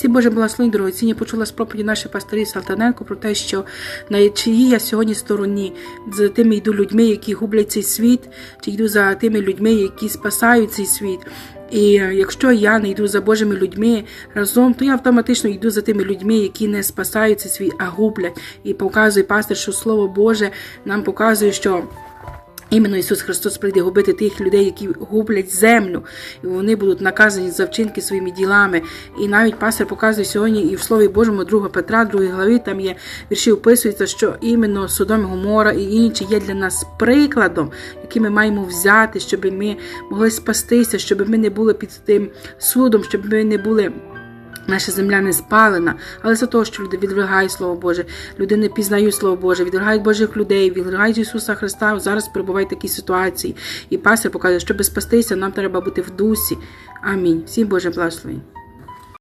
Всі Боже благословені, дорогоцінні, почула з проповіді нашої пасторі Салтаненко про те, що на чиїй я сьогодні стороні за тими йду людьми, які гублять цей світ, чи йду за тими людьми, які спасають цей світ. І е, якщо я не йду за Божими людьми разом, то я автоматично йду за тими людьми, які не спасають цей світ, а гублять. І показує пастор, що Слово Боже нам показує, що. Іменно Ісус Христос прийде губити тих людей, які гублять землю, і вони будуть наказані за вчинки своїми ділами. І навіть пастор показує сьогодні і в Слові Божому 2 Петра, 2 главі, там є вірші описується, що іменно Содом Гомора і інші є для нас прикладом, який ми маємо взяти, щоб ми могли спастися, щоб ми не були під тим судом, щоб ми не були. Наша земля не спалена, але за того, що люди відвергають Слово Боже, люди не пізнають Слово Боже, відвергають Божих людей, відвергають Ісуса Христа. Зараз перебувають такі ситуації. І пастор показує, щоб спастися, нам треба бути в дусі. Амінь. Всім Боже благословень.